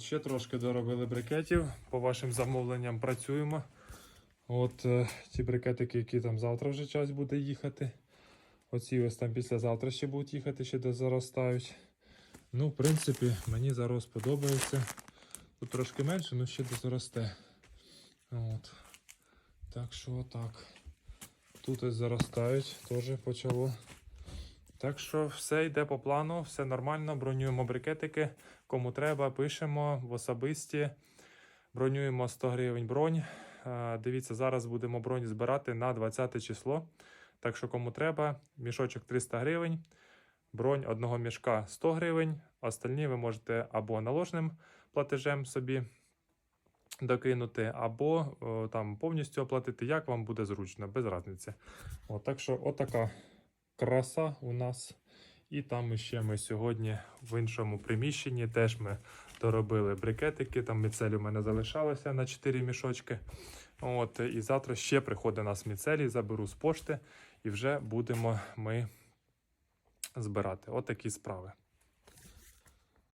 Ще трошки доробили брикетів. По вашим замовленням працюємо. От е, ті брикетики, які там завтра вже час буде їхати. Оці ось там післязавтра ще будуть їхати, ще дозаростають. Ну, в принципі, мені зараз подобається. Тут трошки менше, але ще дозаросте. От. Так що отак. Тут ось заростають, теж почало. Так що все йде по плану, все нормально. Бронюємо брикетики. Кому треба, пишемо в особисті. Бронюємо 100 гривень бронь. Е, Дивіться, зараз будемо бронь збирати на 20 число. Так що, кому треба, мішочок 300 гривень, бронь одного мішка 100 гривень. Остальні ви можете або наложним платежем собі докинути, або там повністю оплатити, як вам буде зручно, без різниці. От, так що, отака краса у нас. І там ще ми сьогодні в іншому приміщенні теж ми доробили брикетики. Там міцель у мене залишалося на 4 мішочки. От, і завтра ще приходить нас міцелій, заберу з пошти і вже будемо ми збирати. От такі справи.